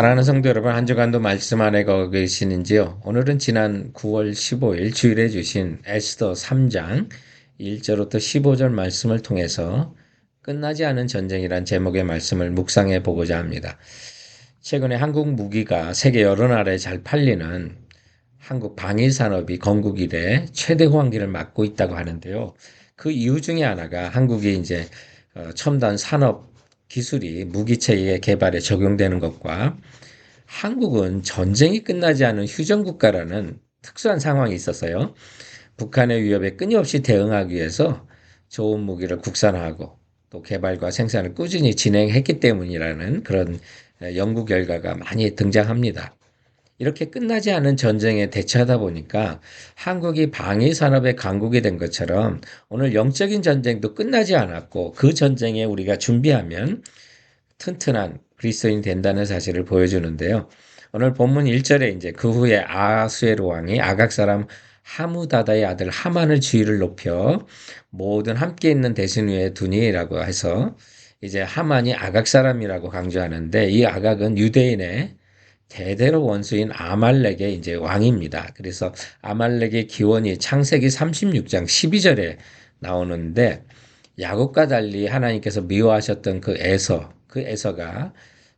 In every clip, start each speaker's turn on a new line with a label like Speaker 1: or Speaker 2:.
Speaker 1: 사랑하는 성도 여러분, 한 주간도 말씀 안에 거 계시는지요? 오늘은 지난 9월 15일 주일에 주신 에스더 3장 1절부터 15절 말씀을 통해서 끝나지 않은 전쟁이란 제목의 말씀을 묵상해 보고자 합니다. 최근에 한국 무기가 세계 여러 나라에 잘 팔리는 한국 방위 산업이 건국 이래 최대 호황기를 맞고 있다고 하는데요. 그 이유 중에 하나가 한국이 이제 어, 첨단 산업 기술이 무기체계 개발에 적용되는 것과 한국은 전쟁이 끝나지 않은 휴전 국가라는 특수한 상황이 있었어요. 북한의 위협에 끊임없이 대응하기 위해서 좋은 무기를 국산화하고 또 개발과 생산을 꾸준히 진행했기 때문이라는 그런 연구 결과가 많이 등장합니다. 이렇게 끝나지 않은 전쟁에 대처하다 보니까 한국이 방위 산업의 강국이 된 것처럼 오늘 영적인 전쟁도 끝나지 않았고 그 전쟁에 우리가 준비하면 튼튼한 그리스도인이 된다는 사실을 보여주는데요. 오늘 본문 1절에 이제 그 후에 아수에로 왕이 아각 사람 하무다다의 아들 하만을 주의를 높여 모든 함께 있는 대신 위에 두니라고 해서 이제 하만이 아각 사람이라고 강조하는데 이 아각은 유대인의 대대로 원수인 아말렉의 이제 왕입니다. 그래서 아말렉의 기원이 창세기 36장 12절에 나오는데 야곱과 달리 하나님께서 미워하셨던 그 에서, 그 에서가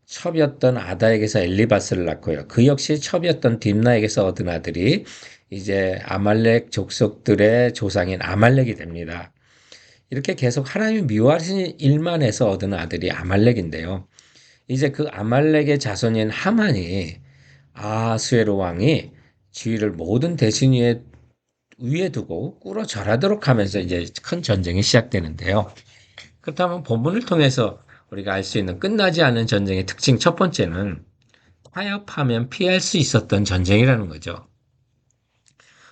Speaker 1: 첩이었던 아다에게서 엘리바스를 낳고요. 그 역시 첩이었던 딥나에게서 얻은 아들이 이제 아말렉 족속들의 조상인 아말렉이 됩니다. 이렇게 계속 하나님이 미워하신 일만 해서 얻은 아들이 아말렉인데요. 이제 그 아말렉의 자손인 하만이 아수에로 왕이 지위를 모든 대신 위에 위에 두고 꿇어 절하도록 하면서 이제 큰 전쟁이 시작되는데요. 그렇다면 본문을 통해서 우리가 알 수 있는 끝나지 않은 전쟁의 특징 첫 번째는 타협하면 피할 수 있었던 전쟁이라는 거죠.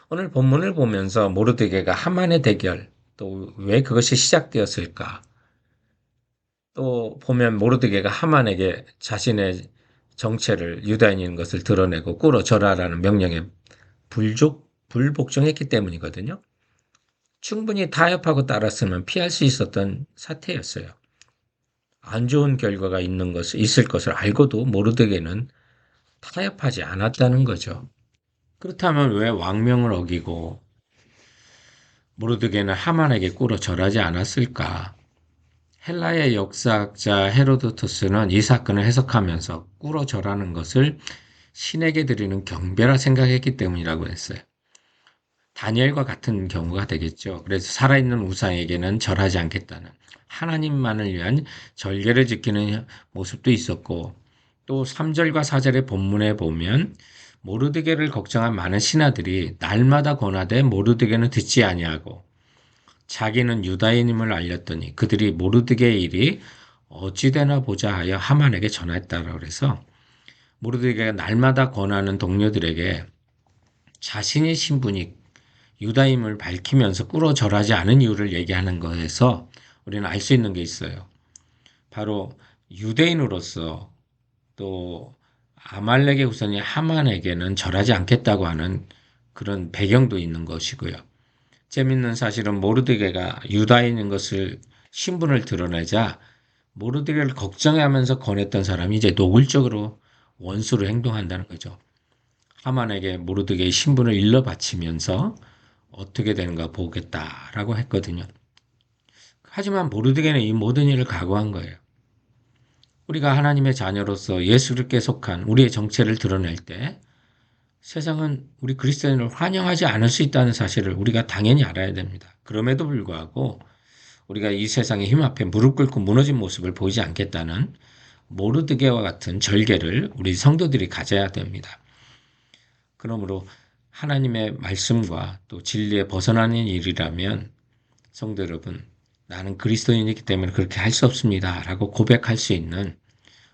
Speaker 1: 오늘 본문을 보면서 모르드게가 하만의 대결 또 왜 그것이 시작되었을까 또 보면 모르드게가 하만에게 자신의 정체를 유다인인 것을 드러내고 꿇어 절하라는 명령에 불족, 불복종했기 때문이거든요. 충분히 타협하고 따랐으면 피할 수 있었던 사태였어요. 안 좋은 결과가 있는 것을, 있을 것을 알고도 모르드게는 타협하지 않았다는 거죠. 그렇다면 왜 왕명을 어기고 모르드게는 하만에게 꿇어 절하지 않았을까? 헬라의 역사학자 헤로도토스는 이 사건을 해석하면서 꿇어 절하는 것을 신에게 드리는 경배라 생각했기 때문이라고 했어요. 다니엘과 같은 경우가 되겠죠. 그래서 살아있는 우상에게는 절하지 않겠다는 하나님만을 위한 절개를 지키는 모습도 있었고 또 3절과 4절의 본문에 보면 모르드게를 걱정한 많은 신하들이 날마다 권하되 모르드게는 듣지 아니하고 자기는 유다인임을 알렸더니 그들이 모르드게의 일이 어찌되나 보자 하여 하만에게 전했다라고 그래서 모르드게가 날마다 권하는 동료들에게 자신의 신분이 유다임을 밝히면서 꿇어 절하지 않은 이유를 얘기하는 것에서 우리는 알 수 있는 게 있어요. 바로 유대인으로서 또 아말렉의 후손이 하만에게는 절하지 않겠다고 하는 그런 배경도 있는 것이고요. 재밌는 사실은 모르드게가 유다인인 것을 신분을 드러내자 모르드게를 걱정하면서 권했던 사람이 이제 노골적으로 원수로 행동한다는 거죠. 하만에게 모르드게의 신분을 일러 바치면서 어떻게 되는가 보겠다라고 했거든요. 하지만 모르드게는 이 모든 일을 각오한 거예요. 우리가 하나님의 자녀로서 예수 그리스도께 속한 우리의 정체를 드러낼 때 세상은 우리 그리스도인을 환영하지 않을 수 있다는 사실을 우리가 당연히 알아야 됩니다. 그럼에도 불구하고 우리가 이 세상의 힘 앞에 무릎 꿇고 무너진 모습을 보이지 않겠다는 모르드게와 같은 절개를 우리 성도들이 가져야 됩니다. 그러므로 하나님의 말씀과 또 진리에 벗어나는 일이라면 성도 여러분, 나는 그리스도인이기 때문에 그렇게 할 수 없습니다. 라고 고백할 수 있는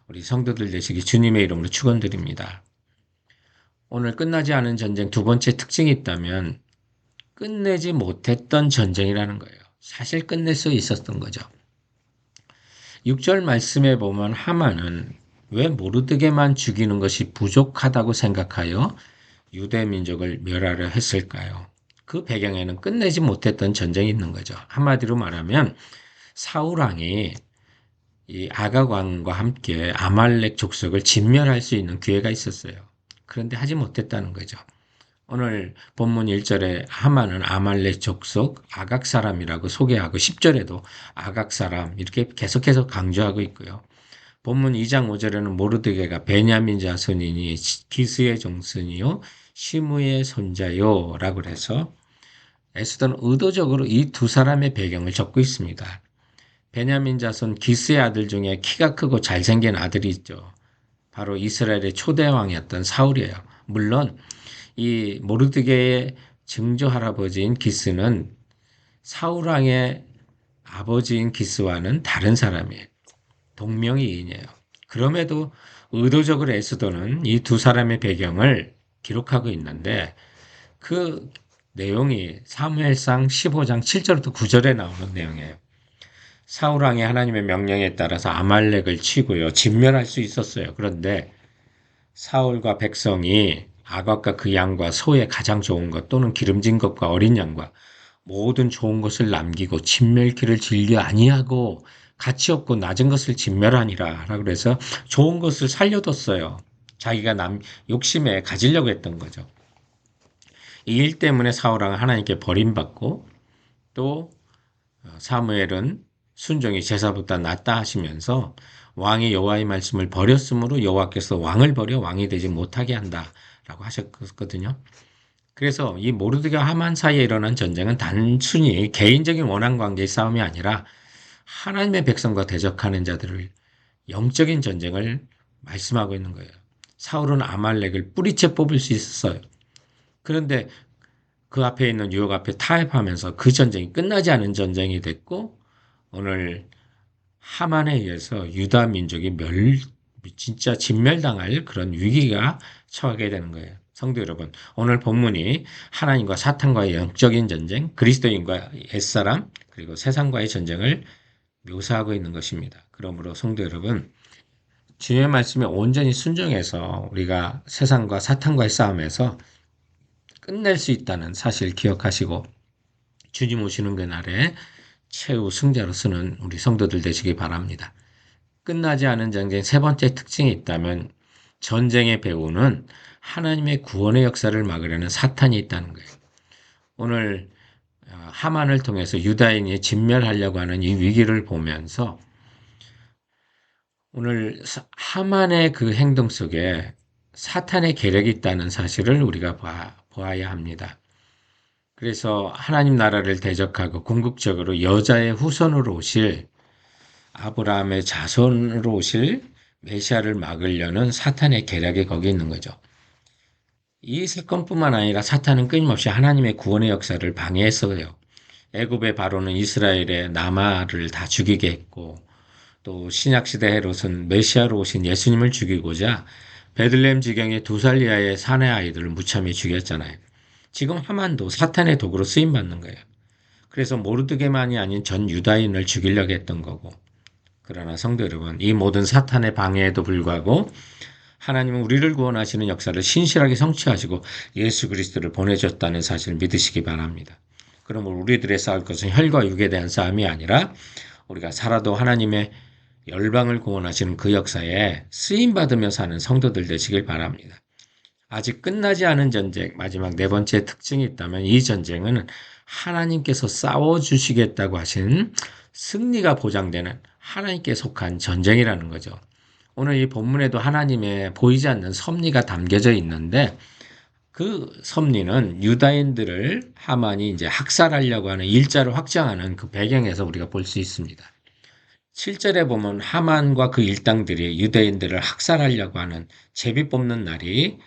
Speaker 1: 우리 성도들 되시기 주님의 이름으로 축원드립니다. 오늘 끝나지 않은 전쟁 두 번째 특징이 있다면 끝내지 못했던 전쟁이라는 거예요. 사실 끝낼 수 있었던 거죠. 6절 말씀에 보면 하만은 왜 모르드게만 죽이는 것이 부족하다고 생각하여 유대 민족을 멸하려 했을까요? 그 배경에는 끝내지 못했던 전쟁이 있는 거죠. 한마디로 말하면 사울 왕이 이 아각 왕과 함께 아말렉 족속을 진멸할 수 있는 기회가 있었어요. 그런데 하지 못했다는 거죠. 오늘 본문 1절에 하만은 아말렉 족속 아각 사람이라고 소개하고 10절에도 아각 사람 이렇게 계속해서 강조하고 있고요. 본문 2장 5절에는 모르드게가 베냐민 자손이니 기스의 종손이요 시무의 손자요 라고 해서 에스더는 의도적으로 이 두 사람의 배경을 적고 있습니다. 베냐민 자손 기스의 아들 중에 키가 크고 잘생긴 아들이 있죠. 바로 이스라엘의 초대 왕이었던 사울이에요. 물론 이 모르드게의 증조 할아버지인 기스는 사울 왕의 아버지인 기스와는 다른 사람이에요. 동명이인이에요. 그럼에도 의도적으로 에스더는 이 두 사람의 배경을 기록하고 있는데 그 내용이 사무엘상 15장 7절부터 9절에 나오는 내용이에요. 사울 왕이 하나님의 명령에 따라서 아말렉을 치고요. 진멸할 수 있었어요. 그런데 사울과 백성이 아각과 그 양과 소의 가장 좋은 것 또는 기름진 것과 어린 양과 모든 좋은 것을 남기고 진멸기를 즐겨 아니하고 가치 없고 낮은 것을 진멸하니라 라고 그래서 좋은 것을 살려뒀어요. 자기가 남 욕심에 가지려고 했던 거죠. 이 일 때문에 사울왕은 하나님께 버림받고 또 사무엘은 순종이 제사보다 낫다 하시면서 왕이 여호와의 말씀을 버렸으므로 여호와께서 왕을 버려 왕이 되지 못하게 한다라고 하셨거든요. 그래서 이 모르드가 하만 사이에 일어난 전쟁은 단순히 개인적인 원한 관계의 싸움이 아니라 하나님의 백성과 대적하는 자들을 영적인 전쟁을 말씀하고 있는 거예요. 사울은 아말렉을 뿌리채 뽑을 수 있었어요. 그런데 그 앞에 있는 유혹 앞에 타협하면서 그 전쟁이 끝나지 않은 전쟁이 됐고 오늘 하만에 의해서 유다 민족이 멸 진짜 진멸당할 그런 위기가 처하게 되는 거예요. 성도 여러분, 오늘 본문이 하나님과 사탄과의 영적인 전쟁, 그리스도인과 옛사람, 그리고 세상과의 전쟁을 묘사하고 있는 것입니다. 그러므로 성도 여러분, 주님의 말씀에 온전히 순종해서 우리가 세상과 사탄과의 싸움에서 끝낼 수 있다는 사실 기억하시고 주님 오시는 그날에 최후 승자로 서는 우리 성도들 되시기 바랍니다. 끝나지 않은 전쟁 세 번째 특징이 있다면 전쟁의 배후는 하나님의 구원의 역사를 막으려는 사탄이 있다는 거예요. 오늘 어, 하만을 통해서 유다인이 진멸하려고 하는 이 위기를 보면서 오늘 하만의 그 행동 속에 사탄의 계력이 있다는 사실을 우리가 봐, 보아야 합니다. 그래서 하나님 나라를 대적하고 궁극적으로 여자의 후손으로 오실 아브라함의 자손으로 오실 메시아를 막으려는 사탄의 계략이 거기 있는 거죠. 이 사건뿐만 아니라 사탄은 끊임없이 하나님의 구원의 역사를 방해했어요. 애굽의 바로는 이스라엘의 남아를 다 죽이게 했고 또 신약 시대 헤롯은 메시아로 오신 예수님을 죽이고자 베들레헴 지경의 두 살 이하의 사내 아이들을 무참히 죽였잖아요. 지금 하만도 사탄의 도구로 쓰임 받는 거예요. 그래서 모르드게만이 아닌 전 유다인을 죽이려고 했던 거고. 그러나 성도 여러분, 이 모든 사탄의 방해에도 불구하고 하나님은 우리를 구원하시는 역사를 신실하게 성취하시고 예수 그리스도를 보내줬다는 사실을 믿으시기 바랍니다. 그러므로 우리들의 싸울 것은 혈과 육에 대한 싸움이 아니라 우리가 살아도 하나님의 열방을 구원하시는 그 역사에 쓰임 받으며 사는 성도들 되시길 바랍니다. 아직 끝나지 않은 전쟁, 마지막 네 번째 특징이 있다면 이 전쟁은 하나님께서 싸워주시겠다고 하신 승리가 보장되는 하나님께 속한 전쟁이라는 거죠. 오늘 이 본문에도 하나님의 보이지 않는 섭리가 담겨져 있는데 그 섭리는 유다인들을 하만이 이제 학살하려고 하는 일자를 확장하는 그 배경에서 우리가 볼 수 있습니다. 7절에 보면 하만과 그 일당들이 유대인들을 학살하려고 하는 제비 뽑는 날이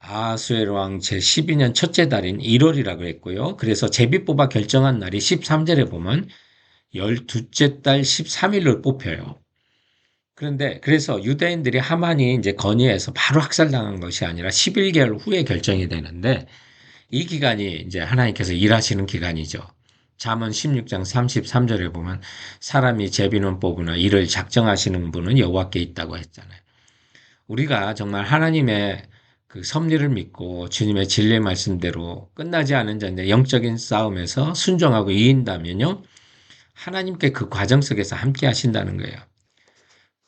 Speaker 1: 아수에로 왕 제12년 첫째 달인 1월이라고 했고요. 그래서 제비 뽑아 결정한 날이 13절에 보면 12째 달 13일로 뽑혀요. 그런데 그래서 유대인들이 하만이 이제 건의해서 바로 학살당한 것이 아니라 11개월 후에 결정이 되는데 이 기간이 이제 하나님께서 일하시는 기간이죠. 잠언 16장 33절에 보면 사람이 제비는 뽑으나 이를 작정하시는 분은 여호와께 있다고 했잖아요. 우리가 정말 하나님의 그 섭리를 믿고 주님의 진리의 말씀대로 끝나지 않은 전쟁 영적인 싸움에서 순종하고 이인다면요. 하나님께 그 과정 속에서 함께 하신다는 거예요.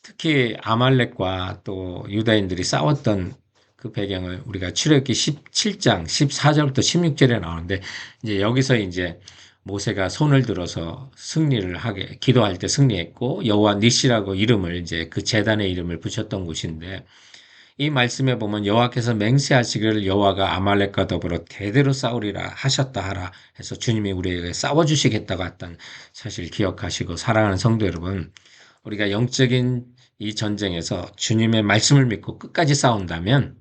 Speaker 1: 특히 아말렉과 또 유다인들이 싸웠던 그 배경을 우리가 출애굽기 17장 14절부터 16절에 나오는데 이제 여기서 이제 모세가 손을 들어서 승리를 하게 기도할 때 승리했고 여호와 니시라고 이름을 이제 그 제단의 이름을 붙였던 곳인데 이 말씀에 보면 여호와께서 맹세하시기를 여호와가 아말렉과 더불어 대대로 싸우리라 하셨다 하라 해서 주님이 우리에게 싸워 주시겠다고 했던 사실 기억하시고 사랑하는 성도 여러분 우리가 영적인 이 전쟁에서 주님의 말씀을 믿고 끝까지 싸운다면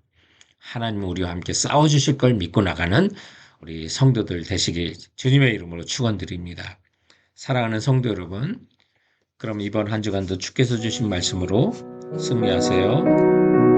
Speaker 1: 하나님은 우리와 함께 싸워 주실 걸 믿고 나가는 우리 성도들 되시길 주님의 이름으로 축원드립니다. 사랑하는 성도 여러분, 그럼 이번 한 주간도 주께서 주신 말씀으로 승리하세요.